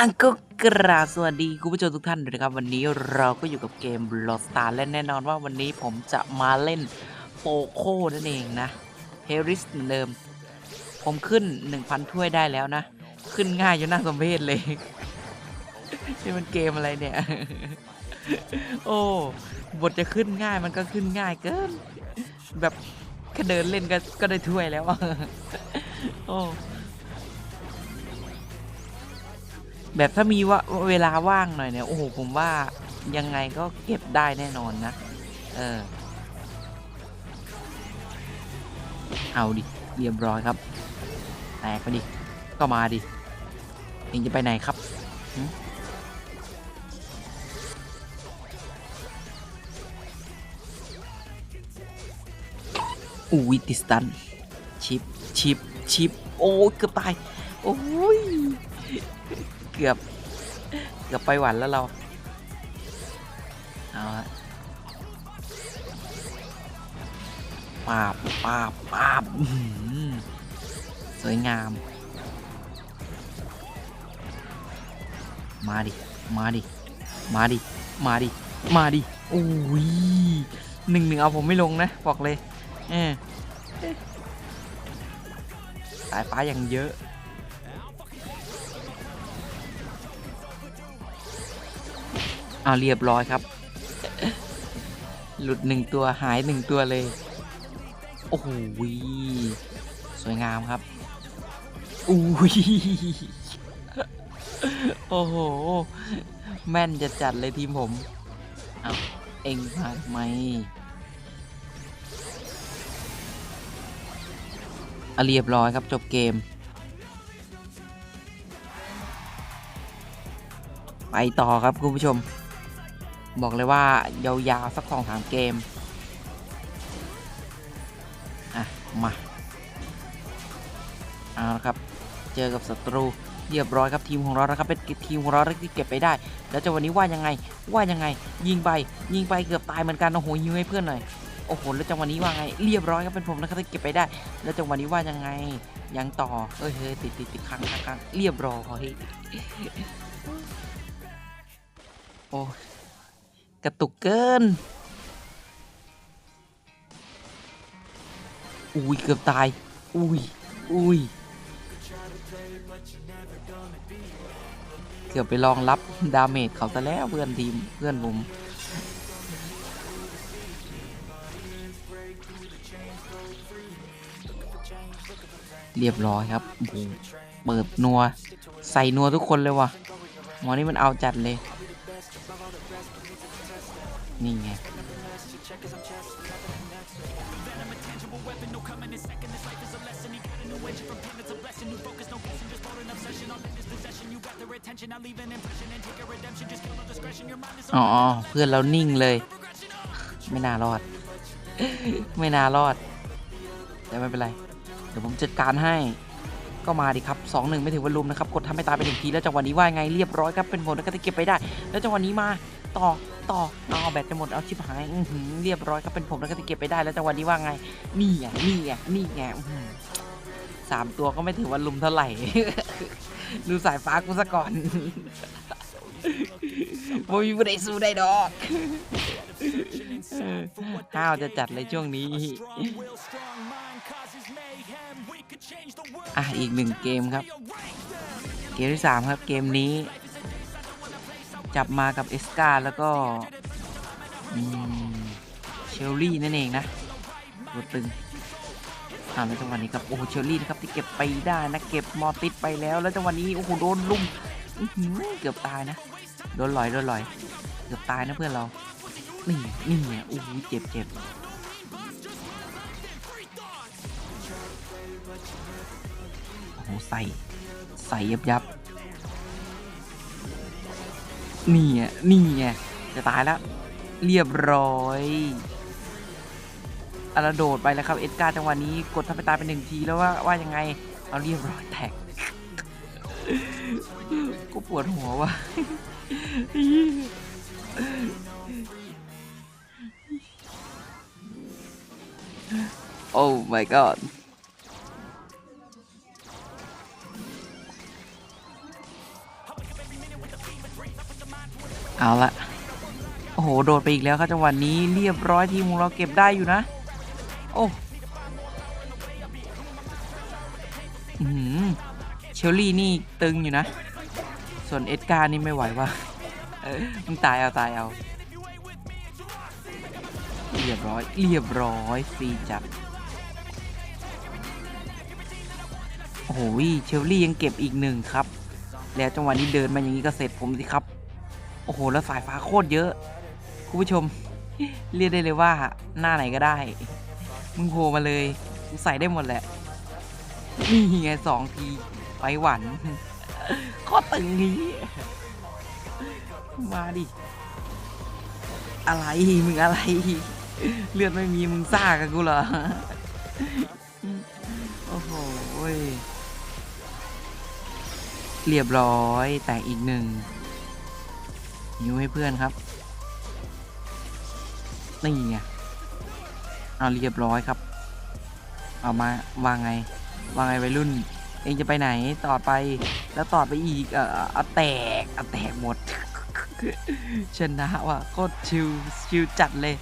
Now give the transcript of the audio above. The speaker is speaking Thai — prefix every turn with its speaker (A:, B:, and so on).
A: อังก็กราบสวัสดีคุณผู้ชมทุกท่านด้วยนะครับ วันนี้เราก็อยู่กับเกม l o s t a r และแน่นอนว่าวันนี้ผมจะมาเล่นโปโคนั่นเองนะเฮริสเหมือนเดิม ผมขึ้น 1,000 ถ้วยได้แล้วนะ ขึ้นง่ายจนน่าสมเพชเลยนี่มันเกมอะไรเนี่ย โอ้บทจะขึ้นง่ายมันก็ขึ้นง่ายเกิน แบบแค่เดินเล่นก็ก็ได้ถ้วยแล้ว โอ้ แบบถ้ามีว่าเวลาว่างหน่อยเนี่ยโอ้โหผมว่ายังไงก็เก็บได้แน่นอนนะ เออ เอาดิเรียบร้อยครับแตกไปดิ ก็มาดิเองจะไปไหนครับอุ้ยติสตัน ชิป ชิป ชิป โอ้เกือบตาย โอ้ย เกือบ เกือบไปหวันแล้วเรา เอาละปาบปาบปาบสวยงาม มาดิ มาดิ มาดิ มาดิ มาดิ โอ้ยหนึ่งหนึ่งเอาผมไม่ลงนะ บอกเลยเออสายฟ้าอย่างเยอะ เอาเรียบร้อยครับ หลุดหนึ่งตัวหายหนึ่งตัวเลย โอ้โหสวยงามครับอุ้ยโอ้โห แม่นจะจัดเลยทีมผม เอาเอ็งพลาดไหมเอาเรียบร้อยครับจบเกม ไปต่อครับคุณผู้ชม บอกเลยว่ายาวๆสักสองสามเกม อะ มา เอาละครับ เจอกับศัตรูเรียบร้อยครับทีมของเรานะครับเป็นทีมของเราที่เก็บไปได้ แล้วจะวันนี้ว่ายังไงว่ายังไง ยิงไปยิงไปเกือบตายเหมือนกันโอ้โหยิงให้เพื่อนหน่อยโอ้โหแล้วจังหวะนี้ว่าไงเรียบร้อยครับเป็นผมนะครับที่เก็บไปได้ แล้วจังหวะนี้ว่ายังไงยังต่อเอ้ยเฮ้ยติดติดติดค้างค้างเรียบร้อยโอ้ กระตุกเกิน อุ้ยเกือบตาย อุ้ย อุ้ย เกือบไปลองรับดาเมจเขาซะแล้วเพื่อนทีมเพื่อนผมเรียบร้อยครับเปิดนัว ใส่นัวทุกคนเลยว่ะหมอนี่มันเอาจัดเลย นี่ไงอ๋อเพื่อนเรานิ่งเลย ไม่น่ารอด ไม่น่ารอด แต่ไม่เป็นไร เดี๋ยวผมจัดการให้ก็มาดิครับสองหนึ่งไม่ถึงวันลุมนะครับ กดทำให้ตายไปหนึ่งที แล้วจังหวะนี้ว่าไงเรียบร้อยครับ เป็นผลแล้วก็จะเก็บไปได้ แล้วจังหวะนี้มาต่อ ต่อเอาแบตจะหมดเอาชิบหายอื้อหือเรียบร้อยครับเป็นผมแล้วก็จะเก็บไปได้แล้วจังหวะนี้ว่าไง นี่ไงนี่ไงนี่ไงสามตัวก็ไม่ถือว่าลุมเท่าไหร่ ดูสายฟ้ากูซะก่อนโมมีผู้ใดสู้ได้ดอกห้าวจะจัดเลยช่วงนี้ อะอีกหนึ่งเกมครับ เกมที่สามครับเกมนี้ จับมากับเอสกาแล้วก็เชลลี่นั่นเองนะตัวตึงอ่าแล้วจังหวะนี้ครับโอ้โหเชลลี่นะครับที่เก็บไปได้นะเก็บมอติดไปแล้วแล้วจังหวะนี้โอ้โหโดนลุ่มเกือบตายนะโดนลอยโดนลอยเกือบตายนะเพื่อนเรานี่นี่ไงโอ้โหเจ็บเจ็บโอ้โหใส่ใส่ยับยับ นี่ไงนี่ไงจะตายแล้ว เรียบร้อยอะระโดดไปแล้วครับ เอ็ดการ์จังหวะนี้กดทำไปตายไปหนึ่งทีแล้วว่าว่ายังไง เอาเรียบร้อยแท็กกูปวดหัวว่ะโอ้ my god เอาละโอ้โห โดดไปอีกแล้วครับจังหวะนี้เรียบร้อยทีมของเราเก็บได้อยู่นะ โอ้เชลลี่นี่ตึงอยู่นะ ส่วนเอ็ดการ์นี่ไม่ไหวว่ะเออมึงตายเอาตายเอา เรียบร้อย เรียบร้อยฟรีจัดโอ้โหเชลลี่ยังเก็บอีกหนึ่งครับ แล้วจังหวะนี้เดินมาอย่างนี้ก็เสร็จผมสิครับ โอ้โห แล้วสายฟ้าโคตรเยอะ คุณผู้ชม เรียกได้เลยว่าหน้าไหนก็ได้ มึงโผล่มาเลยกูใส่ได้หมดแหละ นี่ไงสองทีไปหวันโคตรตึงนี้ มาดิ อะไร มึงอะไร เลือดไม่มีมึงซ่ากับกูเหรอ โอ้โหเรียบร้อยแต่อีกหนึ่ง ยิ้วให้เพื่อนครับ นี่ไง เอาเรียบร้อยครับ เอามาวางไง วางไงวัยรุ่น เองจะไปไหนต่อไป แล้วต่อไปอีก เออเอาแตกเอาแตกหมดชนะว่ะโคตรชิวชิวจัดเลย